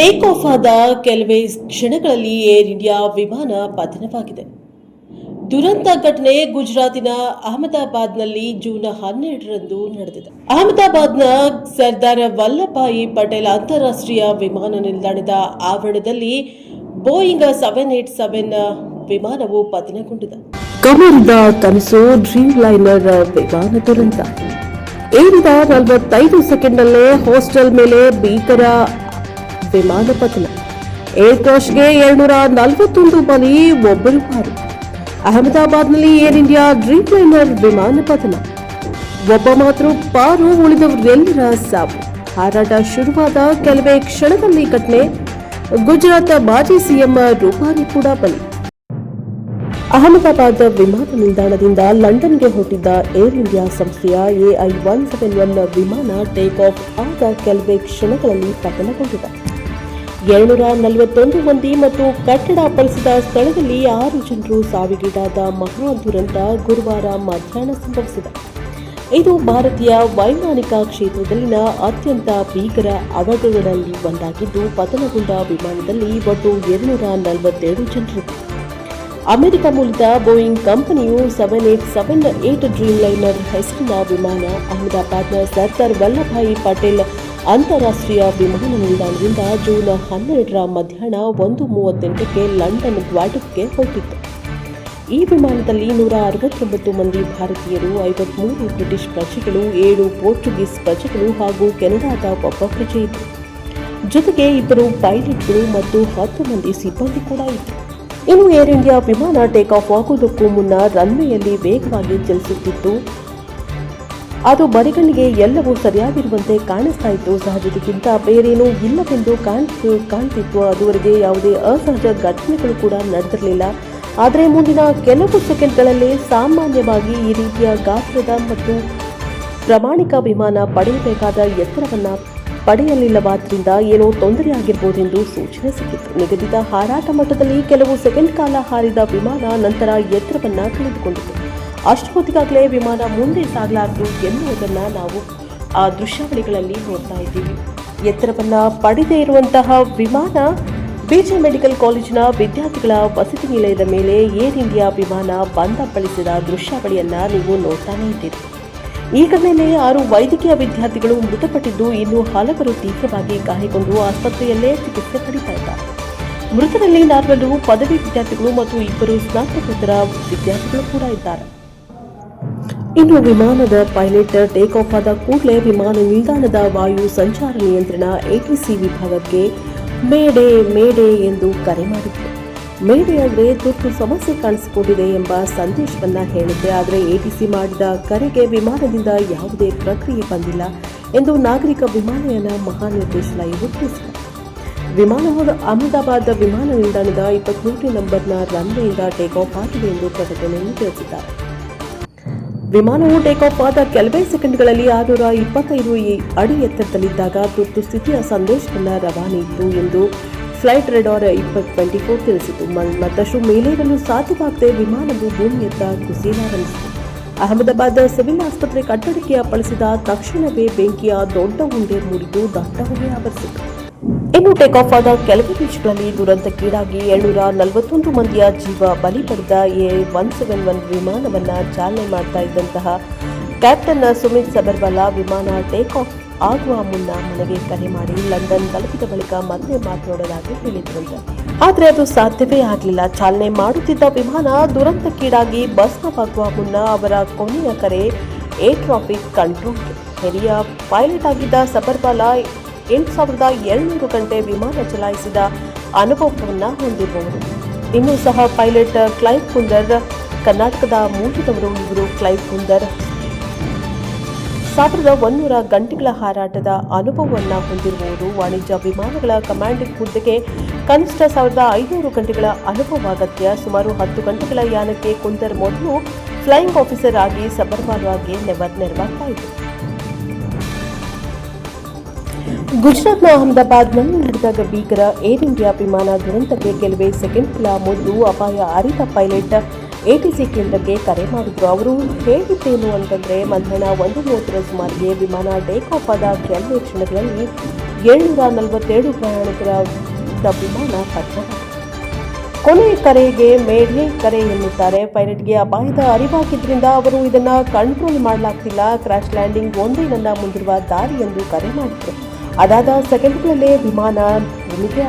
Take off ಆದ ಕೆಲವೇ ಕ್ಷಣಗಳಲ್ಲಿ ಏರ್ ಇಂಡಿಯಾ ವಿಮಾನ ಪತನವಾಗಿದೆ. ದುರಂತ ಘಟನೆ ಗುಜರಾತಿನ ಅಹಮದಾಬಾದ್ನಲ್ಲಿ ಜೂನ್ ಹನ್ನೆರಡರಂದು ನಡೆದಿದೆ. ಅಹಮದಾಬಾದ್ನ ಸರ್ದಾರ್ ವಲ್ಲಭಾಯಿ ಪಟೇಲ್ ಅಂತಾರಾಷ್ಟ್ರೀಯ ವಿಮಾನ ನಿಲ್ದಾಣದ ಆವರಣದಲ್ಲಿ ಬೋಯಿಂಗ್ ಸೆವೆನ್ ಏಟ್ ಸೆವೆನ್ ವಿಮಾನವು ಪತನಗೊಂಡಿದೆ. ಕಮಲದ ಕನಸು ಡ್ರೀಮ್ ಲೈನರ್ ವಿಮಾನ ದುರಂತ. ಏರಿದ ನಲವತ್ತೈದು ಸೆಕೆಂಡಲ್ಲೇ ಹಾಸ್ಟೆಲ್ ಮೇಲೆ ಭೀಕರ ವಿಮಾನ ಪತನ ಏರ್ ಕ್ರಾಶ್ಗೆ ಎರಡ್ನೂರ ನಲವತ್ತೊಂದು ಬಲಿ ಒಬ್ಬರು ಪಾರು. ಅಹಮದಾಬಾದ್ನಲ್ಲಿ ಏರ್ ಇಂಡಿಯಾ ಡ್ರೀಮ್ ಲೈನರ್ ವಿಮಾನ ಪತನ ಒಬ್ಬ ಮಾತ್ರ ಪಾರು ಉಳಿದವರೆಲ್ಲರ ಸಾವು. ಹಾರಾಟ ಶುರುವಾದ ಕೆಲವೇ ಕ್ಷಣದಲ್ಲಿ ಘಟನೆ. ಗುಜರಾತ್ ಮಾಜಿ ಸಿಎಂ ರೂಪಾನಿ ಕೂಡ ಬಲಿ. ಅಹಮದಾಬಾದ್ ವಿಮಾನ ನಿಲ್ದಾಣದಿಂದ ಲಂಡನ್ಗೆ ಹೊರಟಿದ್ದ ಏರ್ ಇಂಡಿಯಾ ಸಂಸ್ಥೆಯ ಎಐ ಒನ್ ಸೆವೆನ್ ಒನ್ ವಿಮಾನ ಟೇಕ್ ಆಫ್ ಆದ ಕೆಲವೇ ಕ್ಷಣಗಳಲ್ಲಿ ಪತನಗೊಂಡಿದೆ. ಏಳ್ನೂರ ನಲವತ್ತೊಂದು ಮಂದಿ ಮತ್ತು ಕಟ್ಟಡ ಅಪ್ಪಳಿಸಿದ ಸ್ಥಳದಲ್ಲಿ ಆರು ಜನರು ಸಾವಿಗೀಡಾದ ಮಹಾ ದುರಂತ ಗುರುವಾರ ಮಧ್ಯಾಹ್ನ ಸಂಭವಿಸಿದೆ. ಇದು ಭಾರತೀಯ ವೈಮಾನಿಕ ಕ್ಷೇತ್ರದಲ್ಲಿನ ಅತ್ಯಂತ ಭೀಕರ ಅವಘಡಗಳಲ್ಲಿ ಒಂದಾಗಿದ್ದು, ಪತನಗೊಂಡ ವಿಮಾನದಲ್ಲಿ ಒಟ್ಟು ಎರಡುನೂರ ನಲವತ್ತೆರಡು ಜನರು. ಅಮೆರಿಕ ಮೂಲದ ಬೋಯಿಂಗ್ ಕಂಪನಿಯು seven eight seven eight Dreamliner ಹೆಸರಿನ ವಿಮಾನ ಅಹಮದಾಬಾದ್ನ ಸರ್ದಾರ್ ವಲ್ಲಭಾಯಿ ಪಟೇಲ್ ಅಂತಾರಾಷ್ಟ್ರೀಯ ವಿಮಾನ ನಿಲ್ದಾಣದಿಂದ ಜೂನ್ ಹನ್ನೆರಡರ ಮಧ್ಯಾಹ್ನ ಒಂದು ಮೂವತ್ತೆಂಟಕ್ಕೆ ಲಂಡನ್ ಕ್ವಾಟಕ್ಕೆ ಹೊರಟಿತ್ತು ಈ ವಿಮಾನದಲ್ಲಿ ನೂರ ಅರವತ್ತೊಂಬತ್ತು ಮಂದಿ ಭಾರತೀಯರು, ಐವತ್ಮೂರು ಬ್ರಿಟಿಷ್ ಪ್ರಜೆಗಳು, ಏಳು ಪೋರ್ಚುಗೀಸ್ ಪ್ರಜೆಗಳು ಹಾಗೂ ಕೆನಡಾದ ಒಬ್ಬ ಪ್ರಜೆ ಇತ್ತು ಜೊತೆಗೆ ಇಬ್ಬರು ಪೈಲಟ್ಗಳು ಮತ್ತು ಹತ್ತು ಮಂದಿ ಸಿಬ್ಬಂದಿ ಕೂಡ ಇತ್ತು ಇನ್ನು ಏರ್ ಇಂಡಿಯಾ ವಿಮಾನ ಟೇಕ್ ಆಫ್ ಆಗುವುದಕ್ಕೂ ಮುನ್ನ ರನ್ವೇಯಲ್ಲಿ ವೇಗವಾಗಿ ಚಲಿಸುತ್ತಿತ್ತು ಅದು ಬರಿಗಣ್ಣಿಗೆ ಎಲ್ಲವೂ ಸರಿಯಾಗಿರುವಂತೆ ಕಾಣಿಸ್ತಾ ಇತ್ತು. ಸಹಜತೆಗಿಂತ ಬೇರೇನೂ ಇಲ್ಲವೆಂದು ಕಾಣಿಸ್ತು ಕಾಣ್ತಿತ್ತು. ಅದುವರೆಗೆ ಯಾವುದೇ ಅಸಹಜ ಘಟನೆಗಳು ಕೂಡ ನಡೆದಿರಲಿಲ್ಲ. ಆದರೆ ಮುಂದಿನ ಕೆಲವು ಸೆಕೆಂಡ್ಗಳಲ್ಲಿ ಸಾಮಾನ್ಯವಾಗಿ ಈ ರೀತಿಯ ಗಾತ್ರದ ಮತ್ತು ಪ್ರಾಮಾಣಿಕ ವಿಮಾನ ಪಡೆಯಬೇಕಾದ ಎತ್ತರವನ್ನ ಪಡೆಯಲಿಲ್ಲವಾದ್ರಿಂದ ಏನೋ ತೊಂದರೆ ಆಗಿರ್ಬೋದೆಂದು ಸೂಚನೆ ಸಿಕ್ಕಿತ್ತು. ನಿಗದಿತ ಹಾರಾಟ ಮಟ್ಟದಲ್ಲಿ ಕೆಲವು ಸೆಕೆಂಡ್ ಕಾಲ ಹಾರಿದ ವಿಮಾನ ನಂತರ ಎತ್ತರವನ್ನ ಕಳೆದುಕೊಂಡಿತು. ಅಷ್ಟು ಹೊತ್ತಿಗಾಗಲೇ ವಿಮಾನ ಮುಂದೆ ಸಾಗಲಾರದು ಎನ್ನುವುದನ್ನು ನಾವು ಆ ದೃಶ್ಯಾವಳಿಗಳಲ್ಲಿ ನೋಡ್ತಾ ಇದ್ದೀವಿ. ಎತ್ತರವನ್ನು ಪಡೆದೇ ಇರುವಂತಹ ವಿಮಾನ, ಬಿಜೆ ಮೆಡಿಕಲ್ ಕಾಲೇಜಿನ ವಿದ್ಯಾರ್ಥಿಗಳ ವಸತಿ ನಿಲಯದ ಮೇಲೆ ಏರ್ ಇಂಡಿಯಾ ವಿಮಾನ ಬಂಧಪಡಿಸಿದ ದೃಶ್ಯಾವಳಿಯನ್ನು ನೀವು ನೋಡ್ತಾನೇ ಇದ್ದೀರಿ. ಈ ಮೇಲೆ ಆರು ವೈದ್ಯಕೀಯ ವಿದ್ಯಾರ್ಥಿಗಳು ಮೃತಪಟ್ಟಿದ್ದು ಇನ್ನು ಹಲವರು ತೀವ್ರವಾಗಿ ಗಾಯಗೊಂಡು ಆಸ್ಪತ್ರೆಯಲ್ಲೇ ಚಿಕಿತ್ಸೆ ಪಡಿತಾ ಇದ್ದಾರೆ. ಮೃತರಲ್ಲಿ ನಾಲ್ವರು ಪದವಿ ವಿದ್ಯಾರ್ಥಿಗಳು ಮತ್ತು ಇಬ್ಬರು ಸ್ನಾತಕೋತ್ತರ ವಿದ್ಯಾರ್ಥಿಗಳು ಕೂಡ ಇದ್ದಾರೆ. ಇನ್ನು ವಿಮಾನದ ಪೈಲಟ್ ಟೇಕ್ ಆಫ್ ಆದ ಕೂಡಲೇ ವಿಮಾನ ನಿಲ್ದಾಣದ ವಾಯು ಸಂಚಾರ ನಿಯಂತ್ರಣ ಎಟಿಸಿ ವಿಭಾಗಕ್ಕೆ ಮೇಡೆ ಮೇಡೆ ಎಂದು ಕರೆ ಮಾಡಿತ್ತು. ಮೇಡೆ ಅಂದರೆ ತುರ್ತು ಸಮಸ್ಯೆ ಕಾಣಿಸಿಕೊಂಡಿದೆ ಎಂಬ ಸಂದೇಶವನ್ನ ಹೇಳಿದ್ದೆ ಆದರೆ ಎಟಿಸಿ ಮಾಡಿದ ಕರೆಗೆ ವಿಮಾನದಿಂದ ಯಾವುದೇ ಪ್ರಕ್ರಿಯೆ ಬಂದಿಲ್ಲ ಎಂದು ನಾಗರಿಕ ವಿಮಾನಯಾನ ಮಹಾನಿರ್ದೇಶನಾಲಯವು ತಿಳಿಸಿದೆ ವಿಮಾನವು ಅಹಮದಾಬಾದ್ ವಿಮಾನ ನಿಲ್ದಾಣದ ಇಪ್ಪತ್ಮೂರನೇ ನಂಬರ್ನ ರನ್ವೇಯಿಂದ ಟೇಕ್ ಆಫ್ ಆಗಿದೆ ಎಂದು ಪ್ರಕಟಣೆಯಲ್ಲಿ ತಿಳಿಸಿದ್ದಾರೆ. ವಿಮಾನವು ಟೇಕ್ ಆಫ್ ಆದ ಕೆಲವೇ ಸೆಕೆಂಡ್ಗಳಲ್ಲಿ ಆರುನೂರ ಇಪ್ಪತ್ತೈದು ಅಡಿ ಎತ್ತರದಲ್ಲಿದ್ದಾಗ ತುರ್ತು ಸ್ಥಿತಿಯ ಸಂದೇಶವನ್ನು ರವಾನೆಯಿತ್ತು ಎಂದು ಫ್ಲೈಟ್ ರೆಡಾರ್ ಇಪ್ಪತ್ ಟ್ವೆಂಟಿ ಫೋರ್ ತಿಳಿಸಿತು ಮತ್ತಷ್ಟು ಮೇಲೇರಲು ಸಾಧ್ಯವಾಗದೆ ವಿಮಾನವು ಭೂಮಿಯತ್ತ ಕುಸಿಯಲಾರಂಭಿಸಿತು. ಅಹಮದಾಬಾದ್ ಸಿವಿಲ್ ಆಸ್ಪತ್ರೆ ಕಟ್ಟಡಕ್ಕೆ ಅಪ್ಪಳಿಸಿದ ತಕ್ಷಣವೇ ಬೆಂಕಿಯ ದೊಡ್ಡ ಉಂಡೆ ಮುರಿದು ದಟ್ಟ ಹೊಗೆ ಆವರಿಸಿತು. ಇನ್ನು ಟೇಕ್ ಆಫ್ ಆದ ಕೆಲವೇ ನಿಮಿಷಗಳಲ್ಲಿ ದುರಂತಕ್ಕೀಡಾಗಿ ಏಳ್ನೂರ ನಲವತ್ತೊಂದು ಮಂದಿಯ ಜೀವ ಬಲಿ ಪಡೆದ ಎ ಒನ್ ಸೆವೆನ್ ಒನ್ ವಿಮಾನವನ್ನು ಚಾಲನೆ ಮಾಡ್ತಾ ಇದ್ದಂತಹ ಕ್ಯಾಪ್ಟನ್ ಸುಮಿತ್ ಸಬರ್ವಾಲಾ ವಿಮಾನ ಟೇಕ್ ಆಫ್ ಆಗುವ ಮುನ್ನ ಮನೆಗೆ ಕರೆ ಮಾಡಿ ಲಂಡನ್ ತಲುಪಿದ ಬಳಿಕ ಮತ್ತೆ ಮಾತನಾಡಲಾಗಿ ಹೇಳಿದ್ರಂತೆ. ಆದರೆ ಅದು ಸಾಧ್ಯವೇ ಆಗಲಿಲ್ಲ. ಚಾಲನೆ ಮಾಡುತ್ತಿದ್ದ ವಿಮಾನ ದುರಂತಕ್ಕೀಡಾಗಿ ಭಸ್ಮವಾಗುವ ಮುನ್ನ ಅವರ ಕೊನೆಯ ಕರೆ ಏರ್ ಟ್ರಾಫಿಕ್ ಕಂಟ್ರೋಲ್ ಹಿರಿಯ ಪೈಲಟ್ ಆಗಿದ್ದ ಸಬರ್ವಾಲಾ ಎಂಟು ಸಾವಿರದ ಏಳ್ನೂರು ಗಂಟೆ ವಿಮಾನ ಚಲಾಯಿಸಿದ ಅನುಭವವನ್ನು ಹೊಂದಿರುವವರು ಇನ್ನೂ ಸಹ ಪೈಲಟ್ ಕ್ಲೈವ್ ಕುಂದರ್ ಕರ್ನಾಟಕದ ಮೂಲದವರು ಇವರು ಕ್ಲೈವ್ ಕುಂದರ್ ಸಾವಿರದ ಒಂದೂರ ಗಂಟೆಗಳ ಹಾರಾಟದ ಅನುಭವವನ್ನು ಹೊಂದಿರುವವರು ವಾಣಿಜ್ಯ ವಿಮಾನಗಳ ಕಮಾಂಡಿಂಗ್ ಹುದ್ದೆಗೆ ಕನಿಷ್ಠ ಸಾವಿರದ ಐನೂರು ಗಂಟೆಗಳ ಅನುಭವ ಅಗತ್ಯ. ಸುಮಾರು ಹತ್ತು ಗಂಟೆಗಳ ಯಾನಕ್ಕೆ ಕುಂದರ್ ಮೊದಲು ಫ್ಲೈಯಿಂಗ್ ಆಫೀಸರ್ ಆಗಿ ಸಬರ್ವಾಲ್ವಾಗೆ ನೆವರ್ ನೆರವಾಗ್ತಾ ಇದ್ರು ಗುಜರಾತ್ನ ಅಹಮದಾಬಾದ್ನಲ್ಲಿ ನಡೆದಾಗ ಭೀಕರ ಏರ್ ಇಂಡಿಯಾ ವಿಮಾನ ದುರಂತಕ್ಕೆ ಕೆಲವೇ ಸೆಕೆಂಡ್ಗಳ ಮೊದಲು ಅಪಾಯ ಅರಿತ ಪೈಲಟ್ ಎಟಿಸಿ ಕೇಂದ್ರಕ್ಕೆ ಕರೆ ಮಾಡಿದ್ರು. ಅವರು ಹೇಳಿದ್ದೇನು ಅಂತಂದ್ರೆ ಮಧ್ಯಾಹ್ನ ಒಂದು ಮೂವತ್ತರ ಸುಮಾರಿಗೆ ವಿಮಾನ ಟೇಕ್ ಆಫ್ ಆದ ಕೆಲವೇ ಕ್ಷಣಗಳಲ್ಲಿ ಏಳ್ನೂರ ನಲವತ್ತೇಳು ಪ್ರಯಾಣಿಕರ ವಿಮಾನ ಪತ್ತೆ ಕೊನೆ ಕರೆಗೆ ಮೇಡ್ಲೆ ಕರೆ ಎನ್ನುತ್ತಾರೆ. ಪೈಲಟ್ಗೆ ಅಪಾಯದ ಅರಿವಾಗಿದ್ದರಿಂದ ಅವರು ಇದನ್ನು ಕಂಟ್ರೋಲ್ ಮಾಡಲಾಗ್ತಿಲ್ಲ. ಕ್ರಾಶ್ ಲ್ಯಾಂಡಿಂಗ್ ಒಂದೇ ನನ್ನ ಮುಂದಿರುವ ದಾರಿ ಎಂದು ಕರೆ ಮಾಡಿದ್ರು. ಅದಾದ ಸೆಕೆಂಡ್ಗಳಲ್ಲೇ ವಿಮಾನ ಭೂಮಿಗೆ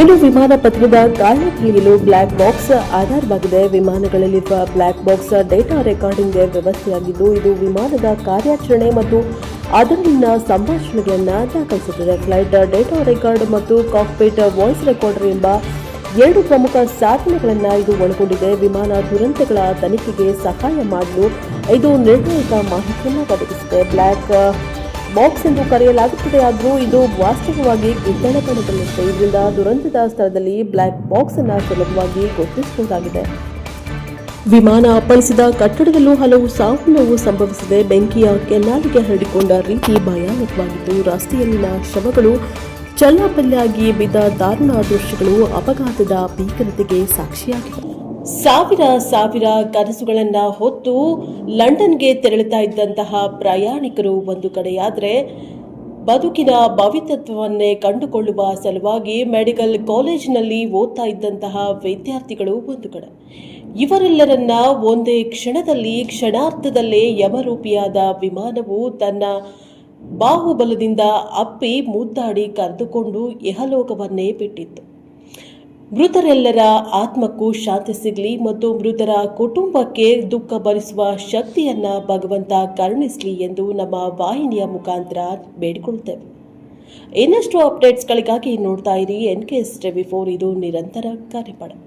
ಇನ್ನು ವಿಮಾನ ಪತ್ರದ ಗಾಳಿ ತಿಳಿಯಲು ಬ್ಲ್ಯಾಕ್ ಬಾಕ್ಸ್ ಆಧಾರವಾಗಿದೆ. ವಿಮಾನಗಳಲ್ಲಿರುವ ಬ್ಲ್ಯಾಕ್ ಬಾಕ್ಸ್ ಡೇಟಾ ರೆಕಾರ್ಡಿಂಗ್ಗೆ ವ್ಯವಸ್ಥೆಯಾಗಿದ್ದು, ಇದು ವಿಮಾನದ ಕಾರ್ಯಾಚರಣೆ ಮತ್ತು ಅದರಲ್ಲಿನ ಸಂಭಾಷಣೆಗಳನ್ನು ದಾಖಲಿಸುತ್ತದೆ. ಫ್ಲೈಟ್ ಡೇಟಾ ರೆಕಾರ್ಡ್ ಮತ್ತು ಕಾಕ್ಪಿಟ್ ವಾಯ್ಸ್ ರೆಕಾರ್ಡರ್ ಎಂಬ ಎರಡು ಪ್ರಮುಖ ಸಾಧನಗಳನ್ನು ಇದು ಒಳಗೊಂಡಿದೆ. ವಿಮಾನ ದುರಂತಗಳ ತನಿಖೆಗೆ ಸಹಾಯ ಮಾಡಲು ಇದು ನಿರ್ಣಾಯಕ ಮಾಹಿತಿಯನ್ನು ಒದಗಿಸಿದೆ ಬ್ಲ್ಯಾಕ್ ಬಾಕ್ಸ್ ಎಂದು ಕರೆಯಲಾಗುತ್ತದೆ. ಆದರೂ ಇದು ವಾಸ್ತವವಾಗಿ ಗಿದ್ದಲತನದಲ್ಲಿದೆ ಇದರಿಂದ ದುರಂತದ ಸ್ಥಳದಲ್ಲಿ ಬ್ಲ್ಯಾಕ್ ಬಾಕ್ಸ್ ಅನ್ನು ಸುಲಭವಾಗಿ ಗುರುತಿಸಬಹುದಾಗಿದೆ. ವಿಮಾನ ಅಪ್ಪಳಿಸಿದ ಕಟ್ಟಡದಲ್ಲೂ ಹಲವು ಸಾವು ನೋವು ಸಂಭವಿಸಿದೆ ಬೆಂಕಿಯ ಕೆನ್ನಾಲಿಗೆ ಹರಡಿಕೊಂಡ ರೀತಿ ಭಯಾನಕವಾಗಿದ್ದು ರಸ್ತೆಯಲ್ಲಿನ ಶವಗಳು ಚಲ್ಲಾಪಲ್ಲಾಗಿ ಬಿದ್ದ ದಾರುಣ ದೃಶ್ಯಗಳು ಅಪಘಾತದ ಭೀಕರತೆಗೆ ಸಾಕ್ಷಿಯಾಗಿವೆ. ಸಾವಿರ ಸಾವಿರ ಕನಸುಗಳನ್ನ ಹೊತ್ತು ಲಂಡನ್ಗೆ ತೆರಳುತ್ತಾ ಇದ್ದಂತಹ ಪ್ರಯಾಣಿಕರು ಒಂದು ಕಡೆಯಾದರೆ ಬದುಕಿನ ಭವಿತತ್ವವನ್ನೇ ಕಂಡುಕೊಳ್ಳುವ ಸಲುವಾಗಿ ಮೆಡಿಕಲ್ ಕಾಲೇಜಿನಲ್ಲಿ ಓದ್ತಾ ಇದ್ದಂತಹ ವಿದ್ಯಾರ್ಥಿಗಳು ಒಂದು ಕಡೆ. ಇವರೆಲ್ಲರನ್ನ ಒಂದೇ ಕ್ಷಣದಲ್ಲಿ, ಕ್ಷಣಾರ್ಧದಲ್ಲೇ ಯಮರೂಪಿಯಾದ ವಿಮಾನವು ತನ್ನ ಬಾಹುಬಲದಿಂದ ಅಪ್ಪಿ ಮುದ್ದಾಡಿ ಕರೆದುಕೊಂಡು ಇಹಲೋಕವನ್ನೇ ಬಿಟ್ಟಿತ್ತು. ಮೃತರೆಲ್ಲರ ಆತ್ಮಕ್ಕೂ ಶಾಂತಿ ಸಿಗಲಿ ಮತ್ತು ಮೃತರ ಕುಟುಂಬಕ್ಕೆ ದುಃಖ ಭರಿಸುವ ಶಕ್ತಿಯನ್ನ ಭಗವಂತ ಕರುಣಿಸಲಿ ಎಂದು ನಮ್ಮ ವಾಹಿನಿಯ ಮುಖಾಂತರ ಬೇಡಿಕೊಳ್ಳುತ್ತೇವೆ. ಇನ್ನಷ್ಟು ಅಪ್ಡೇಟ್ಸ್ಗಳಿಗಾಗಿ ನೋಡ್ತಾ ಇರಿ N K S TV four, ಇದು ನಿರಂತರ ಕಾರ್ಯಪಡೆ